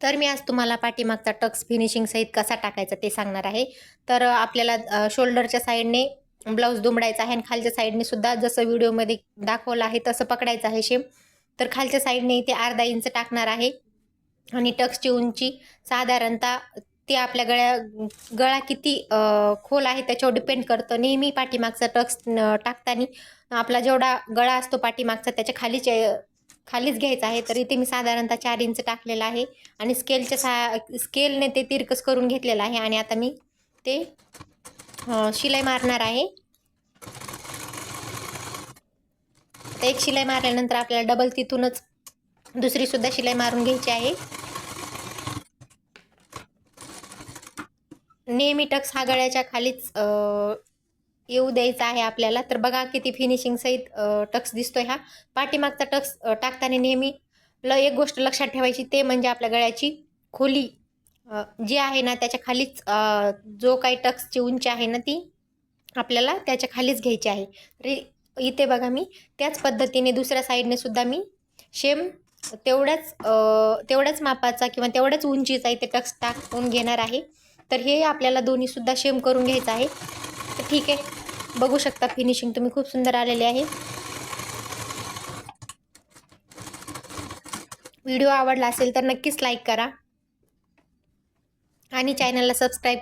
तर मी आज तुम्हाला पाठीमागचा टक्स फिनिशिंग सहित कसा टाकायचा ते सांगणार आहे. तर आपल्याला शोल्डरच्या साईडने ब्लाऊज दुमडायचा आहे आणि खालच्या साईडने सुद्धा जसं व्हिडिओमध्ये दाखवलं आहे तसं पकडायचं आहे शेम तर खालच्या साईडने इथे अर्धा इंच टाकणार आहे. आणि टक्सची उंची साधारणतः ते आपल्या गळ्या गळा किती खोल आहे त्याच्यावर डिपेंड करतं. नेहमी पाठीमागचा टक्स टाकताना आपला जेवढा गळा असतो पाठीमागचा त्याच्या खालीच खालीच घ्यायचं आहे तर इथे मी साधारणतः चार इंच टाकलेलं आहे आणि स्केलच्या सा स्केलने ते तिरकस करून घेतलेलं आहे आणि आता मी ते शिलाई मारणार आहे. तर एक शिलाई मारल्यानंतर आपल्याला डबल तिथूनच दुसरी सुद्धा शिलाई मारून घ्यायची आहे. नेहमी टक्स हा गळ्याच्या खालीच येऊ द्यायचा आहे आपल्याला. तर बघा किती फिनिशिंग सहित टक्स दिसतोय हा. पाठीमागचा टक्स टाकताना नेहमी ल एक गोष्ट लक्षात ठेवायची ते म्हणजे आपल्या गळ्याची खोली. जी आहे ना त्याच्या खालीच जो काही टक्सची उंची आहे ना ती आपल्याला त्याच्या खालीच घ्यायची आहे. तर इथे बघा मी त्याच पद्धतीने दुसऱ्या साईडने सुद्धा मी शेम तेवढ्याच तेवढ्याच मापाचा किंवा तेवढ्याच उंचीचा इथे टक्स टाकून घेणार आहे. तर हे आपल्याला दोन्हीसुद्धा शेम करून घ्यायचं आहे. तर ठीक आहे. बघू शकता फिनिशिंग तुम्ही खूप सुंदर आलेली आहे. व्हिडिओ आवडला असेल तर नक्कीच लाईक करा. आणि चॅनलला सबस्क्राईब